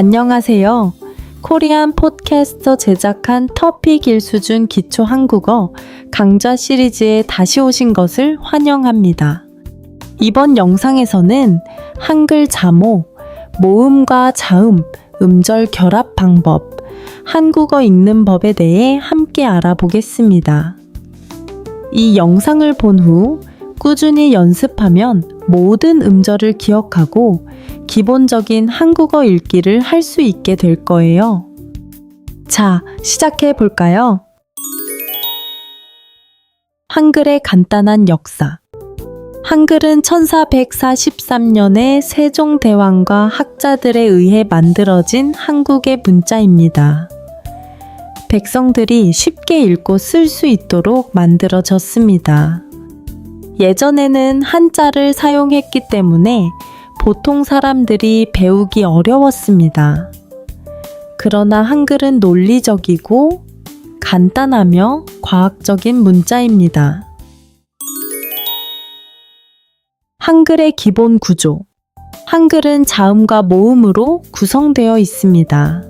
안녕하세요. 코리안 팟캐스터 제작한 터피 길수준 기초 한국어 강좌 시리즈에 다시 오신 것을 환영합니다. 이번 영상에서는 한글 자모, 모음과 자음, 음절 결합 방법, 한국어 읽는 법에 대해 함께 알아보겠습니다. 이 영상을 본 후 꾸준히 연습하면 모든 음절을 기억하고 기본적인 한국어 읽기를 할 수 있게 될 거예요. 자, 시작해 볼까요? 한글의 간단한 역사. 한글은 1443년에 세종대왕과 학자들에 의해 만들어진 한국의 문자입니다. 백성들이 쉽게 읽고 쓸 수 있도록 만들어졌습니다. 예전에는 한자를 사용했기 때문에 보통 사람들이 배우기 어려웠습니다. 그러나 한글은 논리적이고 간단하며 과학적인 문자입니다. 한글의 기본 구조. 한글은 자음과 모음으로 구성되어 있습니다.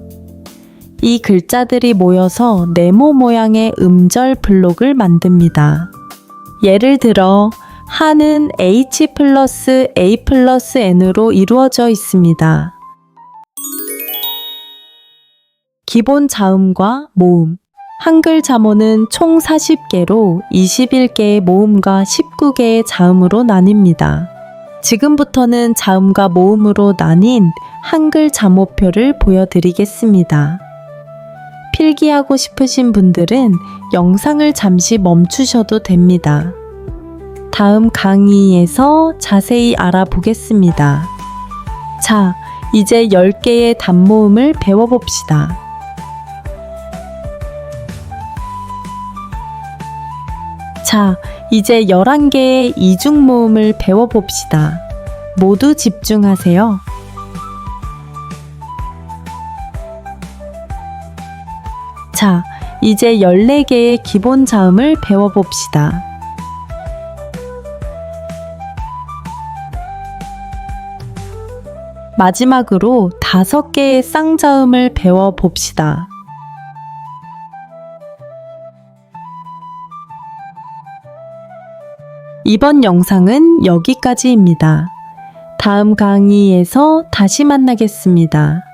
이 글자들이 모여서 네모 모양의 음절 블록을 만듭니다. 예를 들어, 한은 H 플러스 A 플러스 N으로 이루어져 있습니다. 기본 자음과 모음. 한글 자모는 총 40개로 21개의 모음과 19개의 자음으로 나뉩니다. 지금부터는 자음과 모음으로 나뉜 한글 자모표를 보여드리겠습니다. 필기하고 싶으신 분들은 영상을 잠시 멈추셔도 됩니다. 다음 강의에서 자세히 알아보겠습니다. 자, 이제 10개의 단모음을 배워봅시다. 자, 이제 11개의 이중모음을 배워봅시다. 모두 집중하세요. 자, 이제 14개의 기본 자음을 배워봅시다. 마지막으로 5개의 쌍자음을 배워봅시다. 이번 영상은 여기까지입니다. 다음 강의에서 다시 만나겠습니다.